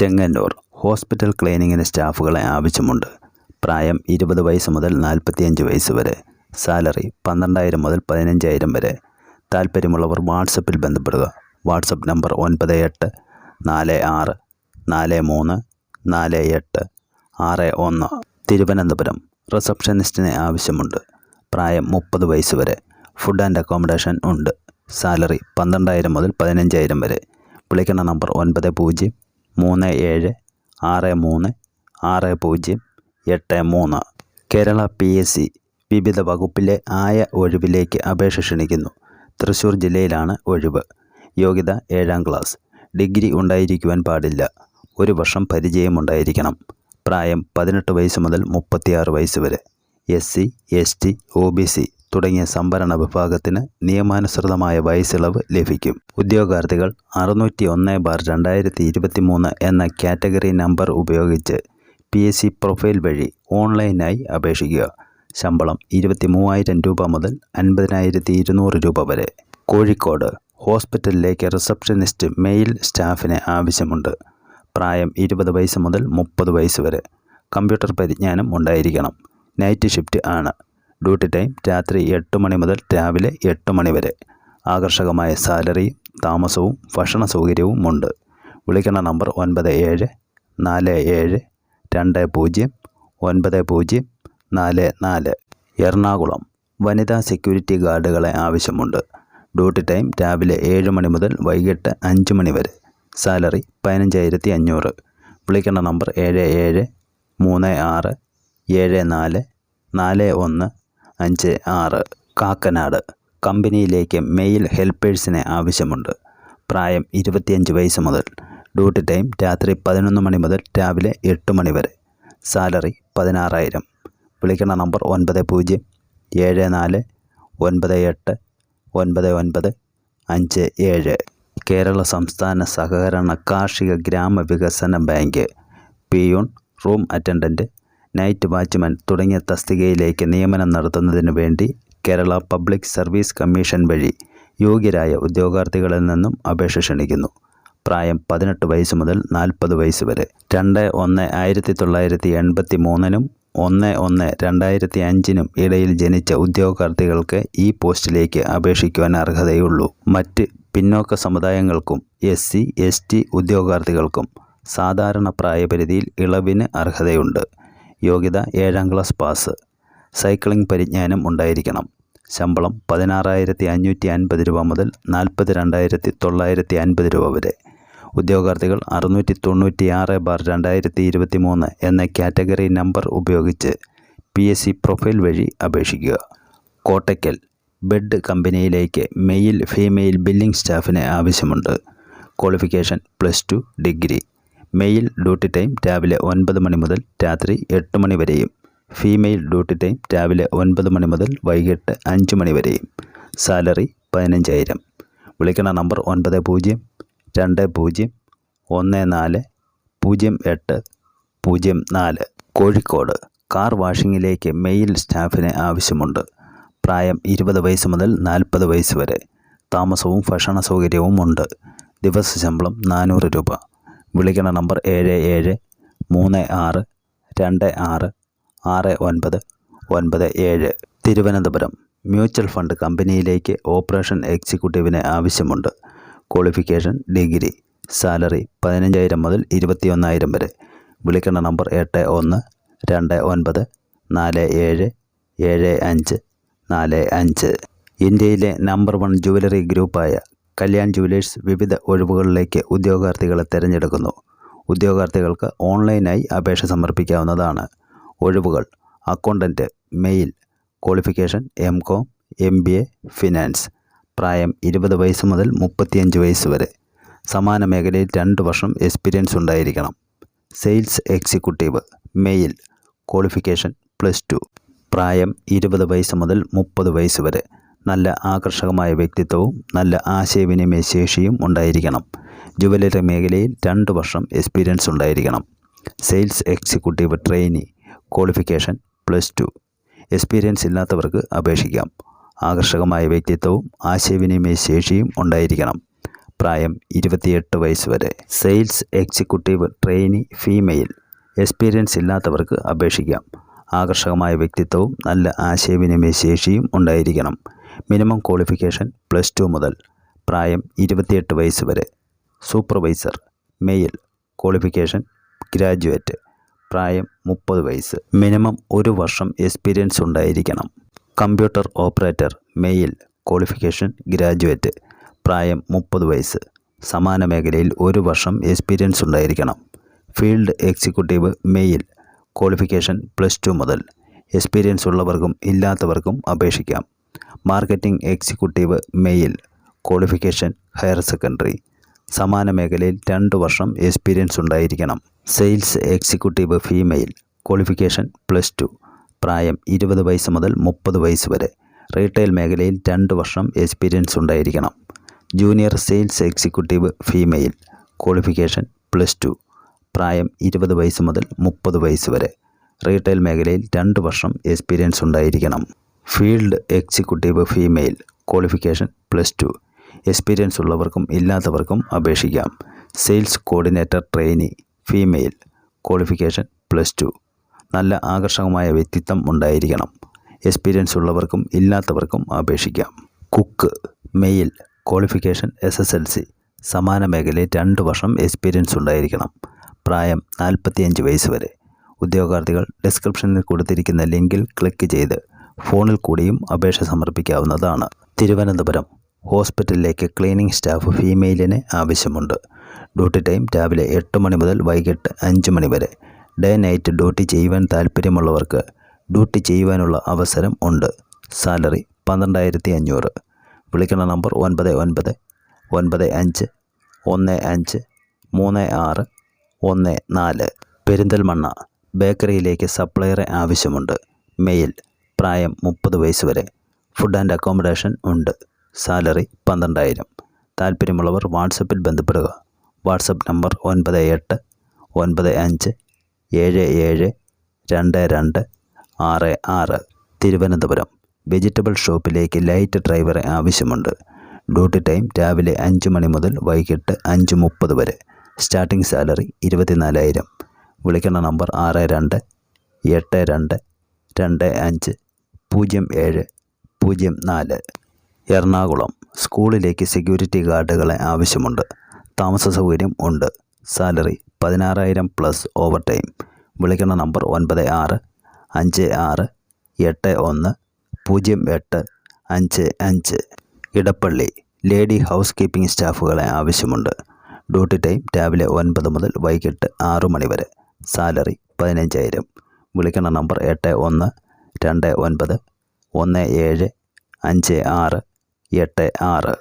Chengannur hospital ക്ലീനിങ്ങിന് സ്റ്റാഫുകളെ ആവശ്യമുണ്ട്. പ്രായം ഇരുപത് വയസ്സ് മുതൽ നാൽപ്പത്തിയഞ്ച് വയസ്സ് വരെ. സാലറി പന്ത്രണ്ടായിരം മുതൽ പതിനഞ്ചായിരം വരെ. താല്പര്യമുള്ളവർ വാട്സപ്പിൽ ബന്ധപ്പെടുക. വാട്സപ്പ് നമ്പർ ഒൻപത് എട്ട് നാല് ആറ് നാല് മൂന്ന് നാല് എട്ട് ആറ് ഒന്ന്. തിരുവനന്തപുരം റിസപ്ഷനിസ്റ്റിനെ ആവശ്യമുണ്ട്. പ്രായം മുപ്പത് വയസ്സ് വരെ. ഫുഡ് ആൻഡ് അക്കോമഡേഷൻ ഉണ്ട്. സാലറി പന്ത്രണ്ടായിരം മുതൽ പതിനഞ്ചായിരം വരെ. വിളിക്കേണ്ട നമ്പർ ഒൻപത് പൂജ്യം മൂന്ന് ഏഴ് ആറ് മൂന്ന് ആറ് പൂജ്യം എട്ട് മൂന്ന്. കേരള പി എസ് സി വിവിധ വകുപ്പിലെ ആയ ഒഴിവിലേക്ക് അപേക്ഷ ക്ഷണിക്കുന്നു. തൃശ്ശൂർ ജില്ലയിലാണ് ഒഴിവ്. യോഗ്യത ഏഴാം ക്ലാസ്. ഡിഗ്രി ഉണ്ടായിരിക്കുവാൻ പാടില്ല. ഒരു വർഷം പരിചയം ഉണ്ടായിരിക്കണം പ്രായം പതിനെട്ട് വയസ്സ് മുതൽ മുപ്പത്തിയാറ് വയസ്സ് വരെ. S C S T O B C. തുടങ്ങിയ സംഭരണ വിഭാഗത്തിന് നിയമാനുസൃതമായ വയസ്സിളവ് ലഭിക്കും. ഉദ്യോഗാർത്ഥികൾ അറുന്നൂറ്റി ഒന്ന് ബാർ രണ്ടായിരത്തി ഇരുപത്തി മൂന്ന് എന്ന കാറ്റഗറി നമ്പർ ഉപയോഗിച്ച് പി എസ് സി പ്രൊഫൈൽ വഴി ഓൺലൈനായി അപേക്ഷിക്കുക. ശമ്പളം ഇരുപത്തി മൂവായിരം രൂപ മുതൽ അൻപതിനായിരത്തി ഇരുന്നൂറ് രൂപ വരെ. കോഴിക്കോട് ഹോസ്പിറ്റലിലേക്ക് റിസപ്ഷനിസ്റ്റ് മെയിൽ സ്റ്റാഫിന് ആവശ്യമുണ്ട്. പ്രായം ഇരുപത് വയസ്സ് മുതൽ മുപ്പത് വയസ്സ് വരെ. കമ്പ്യൂട്ടർ പരിജ്ഞാനം ഉണ്ടായിരിക്കണം. നൈറ്റ് ഷിഫ്റ്റ് ആണ്. ഡ്യൂട്ടി ടൈം രാത്രി എട്ട് മണി മുതൽ രാവിലെ എട്ട് മണി വരെ. ആകർഷകമായ സാലറി താമസവും ഭക്ഷണ സൗകര്യവും ഉണ്ട്. വിളിക്കുന്ന നമ്പർ ഒൻപത് ഏഴ് നാല് ഏഴ് രണ്ട് പൂജ്യം ഒൻപത് പൂജ്യം നാല് നാല്. എറണാകുളം വനിതാ സെക്യൂരിറ്റി ഗാർഡുകളെ ആവശ്യമുണ്ട്. ഡ്യൂട്ടി ടൈം രാവിലെ ഏഴ് മണി മുതൽ വൈകിട്ട് അഞ്ച് മണി വരെ. സാലറി പതിനഞ്ചായിരത്തി അഞ്ഞൂറ്. വിളിക്കേണ്ട നമ്പർ ഏഴ് ഏഴ് മൂന്ന് ആറ് ഏഴ് നാല് നാല് ഒന്ന് അഞ്ച് ആറ് കാക്കനാട് കമ്പനിയിലേക്ക് മെയിൽ ഹെൽപ്പേഴ്സിനെ ആവശ്യമുണ്ട്. പ്രായം ഇരുപത്തിയഞ്ച് വയസ്സ് മുതൽ ഡ്യൂട്ടി ടൈം രാത്രി പതിനൊന്ന് മണി മുതൽ രാവിലെ എട്ട് മണി വരെ. സാലറി പതിനാറായിരം. വിളിക്കുന്ന നമ്പർ ഒൻപത് പൂജ്യം ഏഴ് നാല് ഒൻപത് എട്ട് ഒൻപത് ഒൻപത് അഞ്ച് ഏഴ്. കേരള സംസ്ഥാന സഹകരണ കാർഷിക ഗ്രാമവികസന bank peon room attendant night watchman തുടങ്ങിയ തസ്തികയിലേക്ക് നിയമനം നടത്തുന്നതിന് വേണ്ടി കേരള പബ്ലിക് സർവീസ് കമ്മീഷൻ വഴി യോഗ്യരായ ഉദ്യോഗാർത്ഥികളിൽ നിന്നും അപേക്ഷ ക്ഷണിക്കുന്നു. പ്രായം പതിനെട്ട് വയസ്സ് മുതൽ നാൽപ്പത് വയസ്സ് വരെ. രണ്ട് ഒന്ന് ആയിരത്തി തൊള്ളായിരത്തി എൺപത്തി മൂന്നിനും ഒന്ന് ഒന്ന് രണ്ടായിരത്തി അഞ്ചിനും ഇടയിൽ ജനിച്ച ഉദ്യോഗാർത്ഥികൾക്ക് ഈ പോസ്റ്റിലേക്ക് അപേക്ഷിക്കുവാൻ അർഹതയുള്ളൂ. മറ്റ് പിന്നോക്ക സമുദായങ്ങൾക്കും എസ് സി എസ് ടി ഉദ്യോഗാർത്ഥികൾക്കും സാധാരണ പ്രായപരിധിയിൽ ഇളവിന് അർഹതയുണ്ട്. യോഗ്യത ഏഴാം ക്ലാസ് പാസ്. സൈക്ലിംഗ് പരിജ്ഞാനം ഉണ്ടായിരിക്കണം. ശമ്പളം പതിനാറായിരത്തി അഞ്ഞൂറ്റി അൻപത് രൂപ മുതൽ നാൽപ്പത്തി രണ്ടായിരത്തി തൊള്ളായിരത്തി അൻപത് രൂപ വരെ. ഉദ്യോഗാർത്ഥികൾ അറുന്നൂറ്റി തൊണ്ണൂറ്റി ആറ് ബാർ രണ്ടായിരത്തി ഇരുപത്തി മൂന്ന് എന്ന കാറ്റഗറി നമ്പർ ഉപയോഗിച്ച് പി എസ് സി പ്രൊഫൈൽ വഴി അപേക്ഷിക്കുക. കോട്ടയ്ക്കൽ ബെഡ് കമ്പനിയിലേക്ക് മെയിൽ ഫീമെയിൽ ബില്ലിംഗ് സ്റ്റാഫിന് ആവശ്യമുണ്ട്. Qualification plus two degree. Male duty time രാവിലെ ഒൻപത് മണി മുതൽ രാത്രി എട്ട് മണി വരെയും. ഫീമെയിൽ ഡ്യൂട്ടി ടൈം രാവിലെ ഒൻപത് മണി മുതൽ വൈകിട്ട് അഞ്ച് മണി വരെയും. സാലറി പതിനഞ്ചായിരം. വിളിക്കുന്ന നമ്പർ ഒൻപത് പൂജ്യം രണ്ട് പൂജ്യം ഒന്ന് നാല് പൂജ്യം എട്ട് പൂജ്യം നാല്. കോഴിക്കോട്. കാർ വാഷിങ്ങിലേക്ക് മെയിൽ സ്റ്റാഫിന് ആവശ്യമുണ്ട്. പ്രായം ഇരുപത് വയസ്സ് മുതൽ നാൽപ്പത് വയസ്സ് വരെ. താമസവും ഭക്ഷണ സൗകര്യവും ഉണ്ട്. ദിവസ ശമ്പളം നാനൂറ് രൂപ. വിളിക്കണ നമ്പർ ഏഴ് ഏഴ് മൂന്ന് ആറ് രണ്ട് ആറ് ആറ് ഒൻപത് ഒൻപത് ഏഴ്. തിരുവനന്തപുരം മ്യൂച്വൽ ഫണ്ട് കമ്പനിയിലേക്ക് ഓപ്പറേഷൻ എക്സിക്യൂട്ടീവിന് ആവശ്യമുണ്ട്. ക്വാളിഫിക്കേഷൻ ഡിഗ്രി സാലറി പതിനഞ്ചായിരം മുതൽ ഇരുപത്തിയൊന്നായിരം വരെ. വിളിക്കേണ്ട നമ്പർ എട്ട് ഒന്ന് രണ്ട് ഒൻപത് നാല് ഏഴ് ഏഴ് അഞ്ച് നാല് അഞ്ച്. ഇന്ത്യയിലെ നമ്പർ വൺ ജുവലറി ഗ്രൂപ്പായ കല്യാൺ ജുവലേഴ്സ് വിവിധ ഒഴിവുകളിലേക്ക് ഉദ്യോഗാർത്ഥികളെ തിരഞ്ഞെടുക്കുന്നു. ഉദ്യോഗാർത്ഥികൾക്ക് ഓൺലൈനായി അപേക്ഷ സമർപ്പിക്കാവുന്നതാണ്. ഒഴിവുകൾ. Accountant male qualification M com M B A finance. പ്രായം ഇരുപത് വയസ്സ് മുതൽ മുപ്പത്തിയഞ്ച് വയസ്സ് വരെ. സമാന മേഖലയിൽ രണ്ട് വർഷം എക്സ്പീരിയൻസ് ഉണ്ടായിരിക്കണം. Sales executive male qualification plus two. പ്രായം ഇരുപത് വയസ്സ് മുതൽ മുപ്പത് വയസ്സ് വരെ. നല്ല ആകർഷകമായ വ്യക്തിത്വവും നല്ല ആശയവിനിമയ ശേഷിയും ഉണ്ടായിരിക്കണം. ജുവലറി മേഖലയിൽ രണ്ട് വർഷം എക്സ്പീരിയൻസ് ഉണ്ടായിരിക്കണം. Sales executive trainee qualification plus two experience ഇല്ലാത്തവർക്ക് അപേക്ഷിക്കാം. ആകർഷകമായ വ്യക്തിത്വവും ആശയവിനിമയ ശേഷിയും ഉണ്ടായിരിക്കണം. പ്രായം ഇരുപത്തിയെട്ട് വയസ്സ് വരെ. Sales executive trainee female experience ഇല്ലാത്തവർക്ക് അപേക്ഷിക്കാം. ആകർഷകമായ വ്യക്തിത്വവും നല്ല ആശയവിനിമയ ശേഷിയും ഉണ്ടായിരിക്കണം. മിനിമം ക്വാളിഫിക്കേഷൻ പ്ലസ് ടു മുതൽ പ്രായം ഇരുപത്തിയെട്ട് വയസ്സ് വരെ. സൂപ്പർവൈസർ മെയിൽ ക്വാളിഫിക്കേഷൻ ഗ്രാജുവേറ്റ് പ്രായം മുപ്പത് വയസ്സ്. മിനിമം ഒരു വർഷം എക്സ്പീരിയൻസ് ഉണ്ടായിരിക്കണം. Computer operator male qualification graduate പ്രായം മുപ്പത് വയസ്സ്. സമാന മേഖലയിൽ ഒരു വർഷം എക്സ്പീരിയൻസ് ഉണ്ടായിരിക്കണം. Field executive male qualification plus two മുതൽ എക്സ്പീരിയൻസ് ഉള്ളവർക്കും ഇല്ലാത്തവർക്കും അപേക്ഷിക്കാം. Marketing executive male qualification higher secondary സമാന മേഖലയിൽ രണ്ട് വർഷം എക്സ്പീരിയൻസ് ഉണ്ടായിരിക്കണം. Sales executive female qualification plus two പ്രായം ഇരുപത് വയസ്സ് മുതൽ മുപ്പത് വയസ്സ് വരെ. റീറ്റെയിൽ മേഖലയിൽ രണ്ട് വർഷം എക്സ്പീരിയൻസ് ഉണ്ടായിരിക്കണം. Junior sales executive female qualification plus two പ്രായം ഇരുപത് വയസ്സ് മുതൽ മുപ്പത് വയസ്സ് വരെ. റീറ്റെയിൽ മേഖലയിൽ രണ്ട് വർഷം എക്സ്പീരിയൻസ് ഉണ്ടായിരിക്കണം. Field executive female qualification plus two. Experience ഉള്ളവർക്കും ഇല്ലാത്തവർക്കും അപേക്ഷിക്കാം. Sales coordinator trainee female qualification plus two. നല്ല ആകർഷകമായ വ്യക്തിത്വം ഉണ്ടായിരിക്കണം. എക്സ്പീരിയൻസ് ഉള്ളവർക്കും ഇല്ലാത്തവർക്കും അപേക്ഷിക്കാം. Cook male qualification S S L C സമാന മേഖലയിൽ രണ്ട് വർഷം എക്സ്പീരിയൻസ് ഉണ്ടായിരിക്കണം. പ്രായം നാൽപ്പത്തിയഞ്ച് വയസ്സ് വരെ. ഉദ്യോഗാർത്ഥികൾ ഡിസ്ക്രിപ്ഷനിൽ കൊടുത്തിരിക്കുന്ന ലിങ്കിൽ ക്ലിക്ക് ചെയ്ത് ഫോണിൽ കൂടിയും അപേക്ഷ സമർപ്പിക്കാവുന്നതാണ്. തിരുവനന്തപുരം ഹോസ്പിറ്റലിലേക്ക് ക്ലീനിംഗ് സ്റ്റാഫ് ഫീമെയിലിന് ആവശ്യമുണ്ട്. ഡ്യൂട്ടി ടൈം രാവിലെ എട്ട് മണി മുതൽ വൈകിട്ട് അഞ്ച് മണി വരെ. ഡേ നൈറ്റ് ഡ്യൂട്ടി ചെയ്യുവാൻ താല്പര്യമുള്ളവർക്ക് ഡ്യൂട്ടി ചെയ്യുവാനുള്ള അവസരം ഉണ്ട്. സാലറി പന്ത്രണ്ടായിരത്തി അഞ്ഞൂറ് വിളിക്കുന്ന നമ്പർ ഒൻപത് ഒൻപത് ഒൻപത് അഞ്ച് ഒന്ന് അഞ്ച് മൂന്ന് ആറ് ഒന്ന് നാല്. പെരിന്തൽമണ്ണ ബേക്കറിയിലേക്ക് സപ്ലയറെ ആവശ്യമുണ്ട്. മെയിൽ പ്രായം മുപ്പത് വയസ്സ് വരെ. ഫുഡ് ആൻഡ് അക്കോമഡേഷൻ ഉണ്ട്. സാലറി പന്ത്രണ്ടായിരം. താല്പര്യമുള്ളവർ വാട്സപ്പിൽ ബന്ധപ്പെടുക. വാട്സപ്പ് നമ്പർ ഒൻപത് എട്ട് ഒൻപത് അഞ്ച് ഏഴ് ഏഴ് രണ്ട് രണ്ട് ആറ് ആറ്. തിരുവനന്തപുരം. വെജിറ്റബിൾ ഷോപ്പിലേക്ക് ലൈറ്റ് ഡ്രൈവറെ ആവശ്യമുണ്ട്. ഡ്യൂട്ടി ടൈം രാവിലെ അഞ്ച് മണി മുതൽ വൈകിട്ട് അഞ്ച് മുപ്പത് വരെ. സ്റ്റാർട്ടിംഗ് സാലറി ഇരുപത്തിനാലായിരം. വിളിക്കേണ്ട നമ്പർ ആറ് രണ്ട് എട്ട് രണ്ട് രണ്ട് അഞ്ച് പൂജ്യം ഏഴ് പൂജ്യം നാല്. എറണാകുളം സ്കൂളിലേക്ക് സെക്യൂരിറ്റി ഗാർഡുകളെ ആവശ്യമുണ്ട്. താമസ സൗകര്യം ഉണ്ട്. സാലറി പതിനാറായിരം പ്ലസ് ഓവർ ടൈം വിളിക്കുന്ന നമ്പർ ഒൻപത് ആറ് അഞ്ച് ആറ് എട്ട് ഒന്ന് പൂജ്യം എട്ട് അഞ്ച് അഞ്ച്. ഇടപ്പള്ളി ലേഡി ഹൗസ് കീപ്പിംഗ് സ്റ്റാഫുകളെ ആവശ്യമുണ്ട്. ഡ്യൂട്ടി ടൈം രാവിലെ ഒൻപത് മുതൽ വൈകിട്ട് ആറു മണി വരെ. സാലറി പതിനഞ്ചായിരം. വിളിക്കുന്ന നമ്പർ എട്ട് ഒന്ന് രണ്ട് ഒൻപത് ഒന്ന് ഏഴ് അഞ്ച് ആറ് എട്ട് ആറ്.